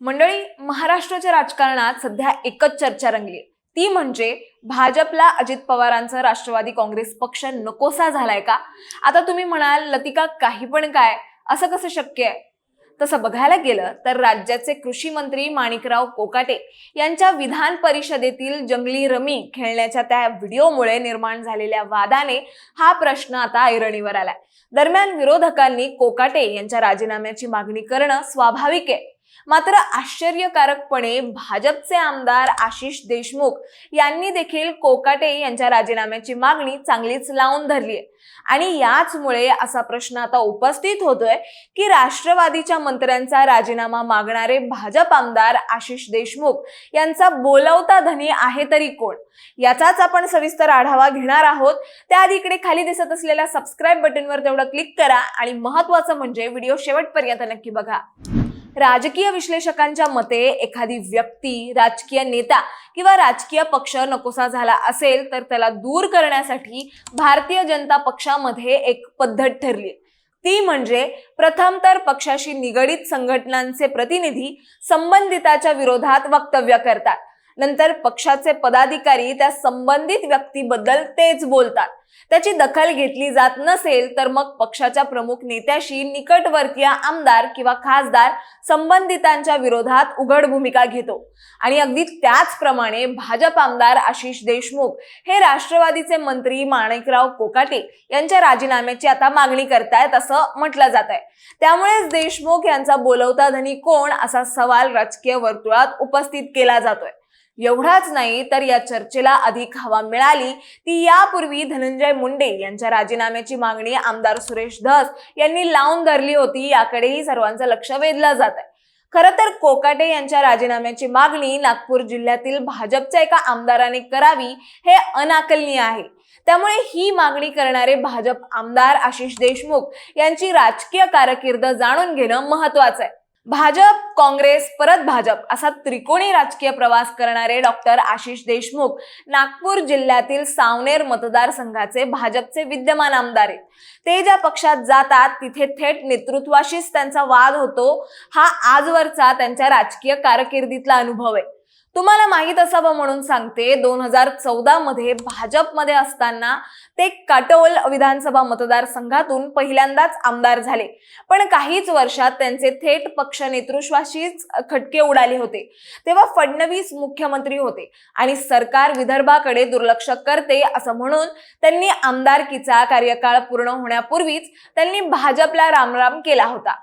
मंडळी महाराष्ट्राच्या राजकारणात सध्या एकच चर्चा रंगली. ती म्हणजे भाजपला अजित पवारांचा राष्ट्रवादी काँग्रेस पक्ष नकोसा झालाय का? आता तुम्ही म्हणाल लतिका काही पण काय? असं कसं शक्य आहे? तसं बघायला गेलं तर राज्याचे कृषी मंत्री माणिकराव कोकाटे यांच्या विधान परिषदेतील जंगली रमी खेळण्याच्या त्या व्हिडिओमुळे निर्माण झालेल्या वादाने हा प्रश्न आता ऐरणीवर आलाय. दरम्यान विरोधकांनी कोकाटे यांच्या राजीनाम्याची मागणी करणं स्वाभाविक आहे. मात्र आश्चर्यकारकपणे भाजपचे आमदार आशिष देशमुख यांनी देखील कोकाटे यांच्या राजीनाम्याची मागणी चांगलीच लावून धरली आहे. आणि याचमुळे असा प्रश्न आता उपस्थित होतोय की राष्ट्रवादीच्या मंत्र्यांचा राजीनामा मागणारे भाजप आमदार आशिष देशमुख यांचा बोलवता धनी आहे तरी कोण? याचाच आपण सविस्तर आढावा घेणार आहोत. त्याआधी इकडे खाली दिसत असलेल्या सबस्क्राईब बटनवर तेवढं क्लिक करा आणि महत्वाचं म्हणजे व्हिडिओ शेवटपर्यंत नक्की बघा. राजकीय विश्लेषकांच्या मते एखादी व्यक्ती राजकीय नेता किंवा राजकीय पक्ष नकोसा झाला असेल तर त्याला दूर करण्यासाठी भारतीय जनता पक्षामध्ये एक पद्धत ठरली. ती म्हणजे प्रथम तर पक्षाशी निगडीत संघटनांचे प्रतिनिधी संबंधिताच्या विरोधात वक्तव्य करतात. नंतर पक्षाचे पदाधिकारी त्या संबंधित व्यक्तीबद्दल तेच बोलतात. त्याची दखल घेतली जात नसेल तर मग पक्षाच्या प्रमुख नेत्याशी निकटवर्तीय आमदार किंवा खासदार संबंधितांच्या विरोधात उघड भूमिका घेतो. आणि अगदी त्याचप्रमाणे भाजप आमदार आशिष देशमुख हे राष्ट्रवादीचे मंत्री माणिकराव कोकाटे यांच्या राजीनाम्याची आता मागणी करतायत असं म्हटलं जात आहे त्यामुळेच देशमुख यांचा बोलवता धनी कोण असा सवाल राजकीय वर्तुळात उपस्थित केला जातोय. एवढाच नाही तर या चर्चेला अधिक हवा मिळाली. ती यापूर्वी धनंजय मुंडे यांच्या राजीनाम्याची मागणी आमदार सुरेश धस यांनी लावून धरली होती याकडेही सर्वांचं लक्ष वेधलं जात आहे खरं तर कोकाटे यांच्या राजीनाम्याची मागणी नागपूर जिल्ह्यातील भाजपच्या एका आमदाराने करावी हे अनाकलनीय आहे. त्यामुळे ही मागणी करणारे भाजप आमदार आशिष देशमुख यांची राजकीय कारकीर्द जाणून घेणं महत्वाचं आहे. भाजप काँग्रेस परत भाजप असा त्रिकोणी राजकीय प्रवास करणारे डॉक्टर आशिष देशमुख नागपूर जिल्ह्यातील सावनेर मतदारसंघाचे भाजपचे विद्यमान आमदार आहेत. ते ज्या पक्षात जातात तिथे थेट नेतृत्वाशीच त्यांचा वाद होतो. हा आजवरचा त्यांच्या राजकीय कारकिर्दीतला अनुभव आहे. तुम्हाला माहीत असावं म्हणून सांगते दोन हजार चौदा मध्ये भाजपमध्ये असताना ते काटोल विधानसभा मतदारसंघातून पहिल्यांदाच आमदार झाले. पण काहीच वर्षात त्यांचे थेट पक्ष नेतृत्वाशीच खटके उडाले होते. तेव्हा फडणवीस मुख्यमंत्री होते आणि सरकार विदर्भाकडे दुर्लक्ष करते असं म्हणून त्यांनी आमदारकीचा कार्यकाळ पूर्ण होण्यापूर्वीच त्यांनी भाजपला रामराम केला होता.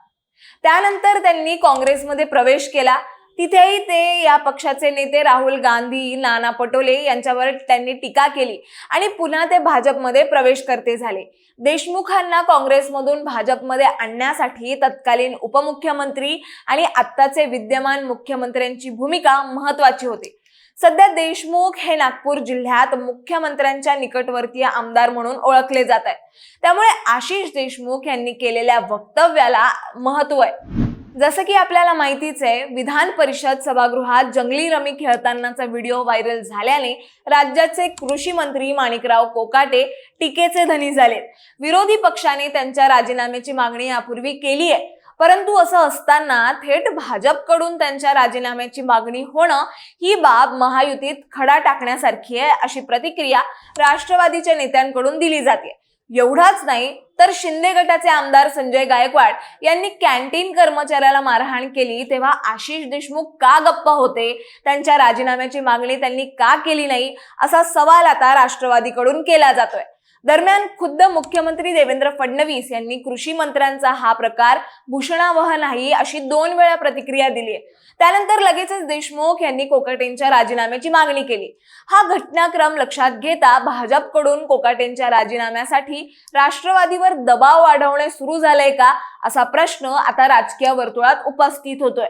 त्यानंतर त्यांनी काँग्रेसमध्ये प्रवेश केला. तिथेही ते या पक्षाचे नेते राहुल गांधी नाना पटोले यांच्यावर त्यांनी टीका केली आणि पुन्हा ते भाजपमध्ये प्रवेश करते झाले. देशमुखांना काँग्रेसमधून भाजपमध्ये आणण्यासाठी तत्कालीन उपमुख्यमंत्री आणि आत्ताचे विद्यमान मुख्यमंत्र्यांची भूमिका महत्वाची होती. सध्या देशमुख हे नागपूर जिल्ह्यात मुख्यमंत्र्यांच्या निकटवर्तीय आमदार म्हणून ओळखले जात आहेत. त्यामुळे आशिष देशमुख यांनी केलेल्या वक्तव्याला महत्त्व आहे. जसं की आपल्याला माहितीच आहे विधान परिषद सभागृहात जंगली रमी खेळतानाचा व्हिडिओ व्हायरल झाल्याने राज्याचे कृषी मंत्री माणिकराव कोकाटे टीकेचे धनी झालेत. विरोधी पक्षाने त्यांच्या राजीनाम्याची मागणी यापूर्वी केली आहे. परंतु असं असताना थेट भाजपकडून त्यांच्या राजीनाम्याची मागणी होणं ही बाब महायुतीत खडा टाकण्यासारखी आहे अशी प्रतिक्रिया राष्ट्रवादीच्या नेत्यांकडून दिली जाते. एवढाच नाही तर शिंदे गटाचे आमदार संजय गायकवाड यांनी कॅन्टीन कर्मचाऱ्याला मारहाण केली. तेव्हा आशिष देशमुख का गप्प होते? त्यांच्या राजीनाम्याची मागणी त्यांनी का केली नाही? असा सवाल आता राष्ट्रवादीकडून केला जातोय. दरम्यान खुद्द मुख्यमंत्री देवेंद्र फडणवीस यांनी कृषी मंत्र्यांचा हा प्रकार भूषणावह नाही अशी दोन वेळा प्रतिक्रिया दिली. आहे त्यानंतर लगेचच देशमुख यांनी कोकाटेंच्या राजीनाम्याची मागणी केली. हा घटनाक्रम लक्षात घेता भाजपकडून कोकाटेंच्या राजीनाम्यासाठी राष्ट्रवादीवर दबाव वाढवणे सुरू झालंय का? असा प्रश्न आता राजकीय वर्तुळात उपस्थित होतोय.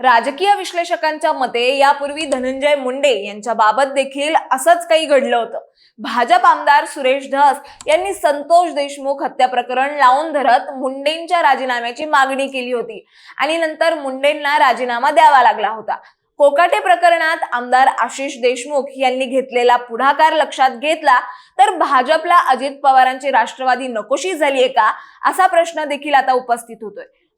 राजकीय विश्लेषकांच्या मते यापूर्वी धनंजय मुंडे यांच्या बाबत देखील असंच काही घडलं होतं. भाजप आमदार सुरेश धस यांनी संतोष देशमुख हत्या प्रकरण लावून धरत मुंडेंच्या राजीनाम्याची मागणी केली होती आणि नंतर मुंडेंना राजीनामा द्यावा लागला होता. कोकाटे प्रकरणात आमदार आशिष देशमुख यांनी घेतलेला पुढाकार लक्षात घेतला तर भाजपला अजित पवारांची राष्ट्रवादी नकोशी झालीये का? असा प्रश्न देखील आता उपस्थित होतोय.